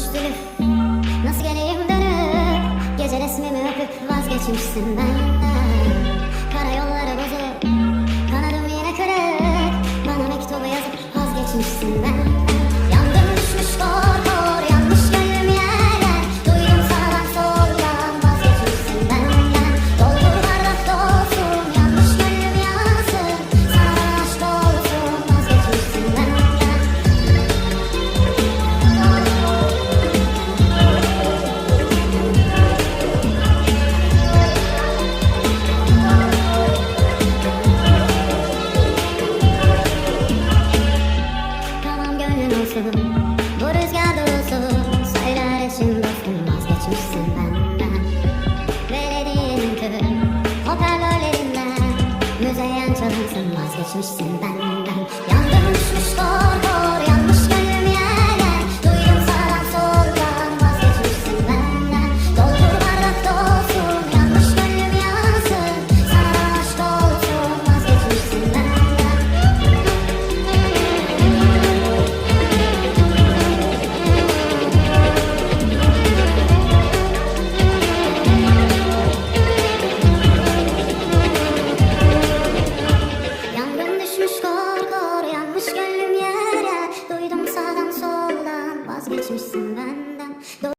zülüf Nasıl geleyim dönüp Gece resmimi öpüp vazgeçmişsin benden. Karayolları bozuk Kanadım yine kırık Bana mektubu yazıp vazgeçmişsin benden Bu rüzgar olsun Söyler için dostum vazgeçmişsin benden. Belediyenin köyü Hoparlörlerinden Müzeyyen çalınsın vazgeçmişsin benden 가질 실수란 난